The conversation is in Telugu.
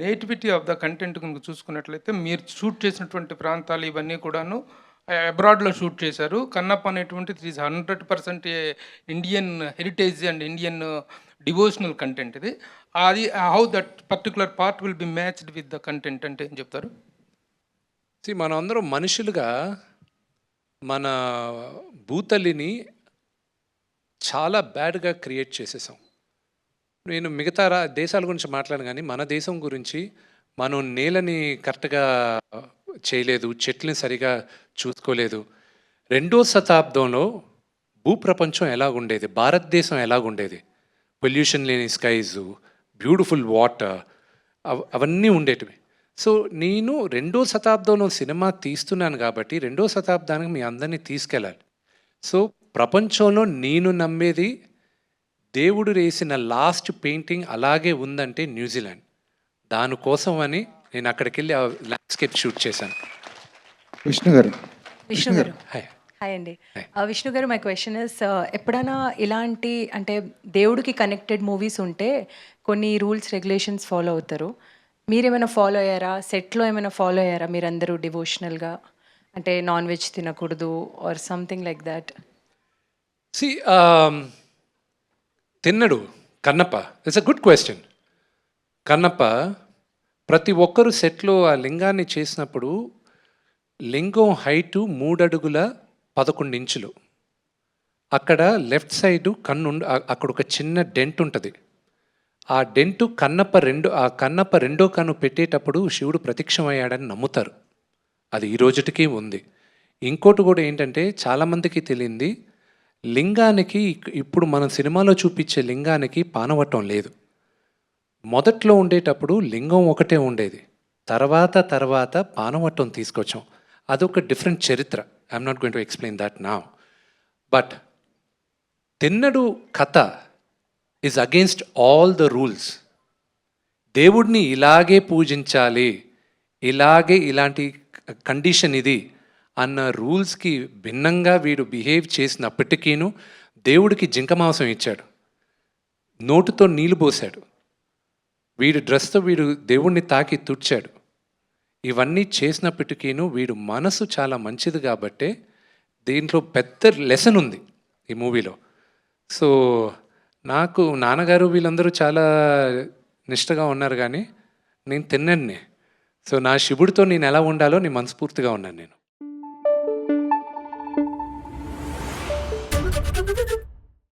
నేటివిటీ ఆఫ్ ద కంటెంట్ కనుక చూసుకున్నట్లయితే మీరు షూట్ చేసినటువంటి ప్రాంతాలు ఇవన్నీ కూడాను అబ్రాడ్లో షూట్ చేశారు. కన్నప్ప అనేటువంటిది is hundred percent Indian heritage and Indian devotional content ఇది. అది how that particular part will be matched with the content అంటే ఏం చెప్తారు? See, మనం అందరం మనుషులుగా మన భూతల్లిని చాలా బ్యాడ్గా క్రియేట్ చేసేసాం. నేను మిగతా రా దేశాల గురించి మాట్లాడను కానీ మన దేశం గురించి మనం నేలని కరెక్ట్గా చేయలేదు చెట్లని సరిగా చూసుకోలేదు. రెండో శతాబ్దంలో భూప్రపంచం ఎలాగుండేది? భారతదేశం ఎలాగుండేది? పొల్యూషన్ లేని స్కైస్ బ్యూటిఫుల్ వాటర్ అవన్నీ ఉండేటివి. సో నేను రెండో శతాబ్దంలో సినిమా తీస్తున్నాను కాబట్టి రెండో శతాబ్దానికి మీ అందరినీ తీసుకెళ్ళాలి. సో ప్రపంచంలో నేను నమ్మేది దేవుడు వేసిన లాస్ట్ పెయింటింగ్ అలాగే ఉందంటే న్యూజిలాండ్. దానికోసం అని నేను అక్కడికి వెళ్ళి ఆ ల్యాండ్స్కేప్ షూట్ చేశాను. విష్ణు గారు. విష్ణు గారు. హాయ్. హాయ్ అండి. ఆ, విష్ణు గారు మై క్వశ్చన్ ఇస్ ఎప్పుడైనా ఇలాంటి అంటే దేవుడికి కనెక్టెడ్ మూవీస్ ఉంటే కొన్ని రూల్స్ రెగ్యులేషన్స్ ఫాలో అవుతారు. మీరేమైనా ఫాలో అయ్యారా? సెట్లో ఏమైనా ఫాలో అయ్యారా మీరందరూ డివోషనల్గా? అంటే నాన్ వెజ్ తినకూడదు or something like that? See um, Thinnadu. Kannappa it's a good question Kannappa ప్రతి ఒక్కరు సెట్లో ఆ లింగాన్ని చేసినప్పుడు లింగం హైటు మూడడుగుల పదకొండు ఇంచులు అక్కడ లెఫ్ట్ సైడు కన్ను అక్కడ ఒక చిన్న డెంట్ ఉంటుంది. ఆ డెంటు కన్నప్ప రెండు ఆ కన్నప్ప రెండో కన్ను పెట్టేటప్పుడు శివుడు ప్రత్యక్షమయ్యాడని నమ్ముతారు. అది ఈ రోజుటికి ఉంది. ఇంకోటి కూడా ఏంటంటే చాలామందికి తెలియంది లింగానికి ఇక్- ఇప్పుడు మనం సినిమాలో చూపించే లింగానికి పానవట్టం లేదు. మొదట్లో ఉండేటప్పుడు లింగం ఒకటే ఉండేది. తర్వాత తర్వాత పానవట్టం తీసుకొచ్చాం. అదొక డిఫరెంట్ చరిత్ర. I'm not going to explain that నా. బట్ తిన్నడు కథ is against all the rules. దేవుడిని ఇలాగే పూజించాలి. ఇలాగే ఇలాంటి కండిషన్ ఇది. అన్న రూల్స్కి భిన్నంగా వీడు బిహేవ్ చేసినప్పటికీను దేవుడికి జింక మాంసం ఇచ్చాడు. నోటుతో నీళ్ళు పోశాడు. వీడు డ్రెస్తో వీడు దేవుణ్ణి తాకి తుడ్చాడు. ఇవన్నీ చేసినప్పటికీను వీడు మనసు చాలా మంచిది కాబట్టే దీంట్లో పెద్ద లెసన్ ఉంది ఈ మూవీలో. సో నాకు నాన్నగారు వీళ్ళందరూ చాలా నిష్టగా ఉన్నారు కానీ నేను తిన్నాను సో నా శివుడితో నేను ఎలా ఉండాలో నేను మనస్ఫూర్తిగా ఉన్నాను నేను. Thank you.